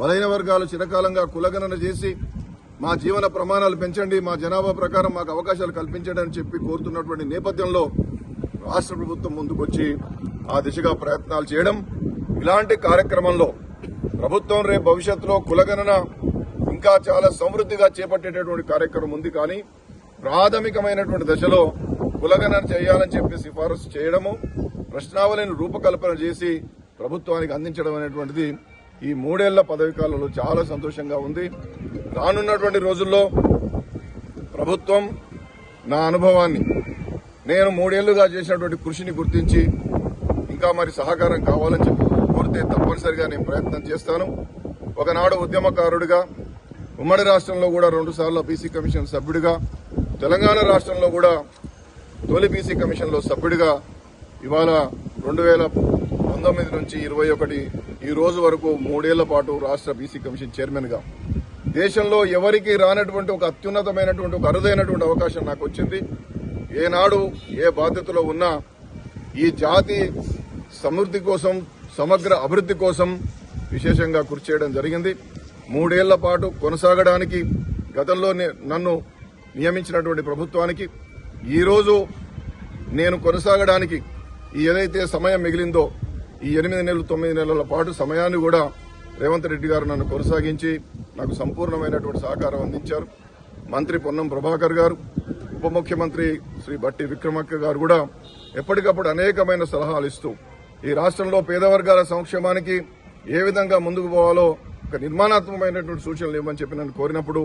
బలహీన వర్గాలు చిరకాలంగా కులగణన చేసి మా జీవన ప్రమాణాలు పెంచండి మా జనాభా ప్రకారం మాకు అవకాశాలు కల్పించండి అని చెప్పి కోరుతున్నటువంటి నేపథ్యంలో రాష్ట్ర ప్రభుత్వం ముందుకొచ్చి ఆ దిశగా ప్రయత్నాలు చేయడం. ఇలాంటి కార్యక్రమంలో ప్రభుత్వం రేపు భవిష్యత్తులో కులగణన ఇంకా చాలా సమృద్ధిగా చేపట్టేటటువంటి కార్యక్రమం ఉంది. కానీ ప్రాథమికమైనటువంటి దశలో కులగణన చేయాలని చెప్పి సిఫారసు చేయడము ప్రశ్నావళిని రూపకల్పన చేసి ప్రభుత్వానికి అందించడం అనేటువంటిది ఈ మూడేళ్ళ పదవి కాలంలో చాలా సంతోషంగా ఉంది. రానున్నటువంటి రోజుల్లో ప్రభుత్వం నా అనుభవాన్ని నేను మూడేళ్ళుగా చేసినటువంటి కృషిని గుర్తించి ఇంకా మరి సహకారం కావాలని చెప్పి కోరితే తప్పనిసరిగా నేను ప్రయత్నం చేస్తాను. ఒకనాడు ఉద్యమకారుడిగా ఉమ్మడి రాష్ట్రంలో కూడా రెండు సార్లు బీసీ కమిషన్ సభ్యుడిగా తెలంగాణ రాష్ట్రంలో కూడా తొలి బీసీ కమిషన్లో సభ్యుడిగా ఇవాళ రెండు వేల పంతొమ్మిది నుంచి ఇరవై ఒకటి ఈ రోజు వరకు మూడేళ్ళ పాటు రాష్ట్ర బీసీ కమిషన్ చైర్మన్గా. దేశంలో ఎవరికి రానటువంటి ఒక అత్యున్నతమైనటువంటి ఒక అరుదైనటువంటి అవకాశం నాకు వచ్చింది. ఏనాడు ఏ బాధ్యతలో ఉన్నా ఈ జాతి సమృద్ధి కోసం సమగ్ర అభివృద్ధి కోసం విశేషంగా కృషి చేయడం జరిగింది. మూడేళ్ళ పాటు కొనసాగడానికి గతంలో నన్ను నియమించినటువంటి ప్రభుత్వానికి ఈరోజు నేను కొనసాగడానికి ఈ ఏదైతే సమయం మిగిలిందో ఈ ఎనిమిది నెలలు తొమ్మిది నెలల పాటు సమయాన్ని కూడా రేవంత్ రెడ్డి గారు నన్ను కొనసాగించి నాకు సంపూర్ణమైనటువంటి సహకారం అందించారు. మంత్రి పొన్నం ప్రభాకర్ గారు ఉప ముఖ్యమంత్రి శ్రీ బట్టి విక్రమక్క గారు కూడా ఎప్పటికప్పుడు అనేకమైన సలహాలు ఇస్తూ ఈ రాష్ట్రంలో పేద వర్గాల సంక్షేమానికి ఏ విధంగా ముందుకు పోవాలో ఒక నిర్మాణాత్మకమైనటువంటి సూచనలు ఇవ్వమని చెప్పి నన్ను కోరినప్పుడు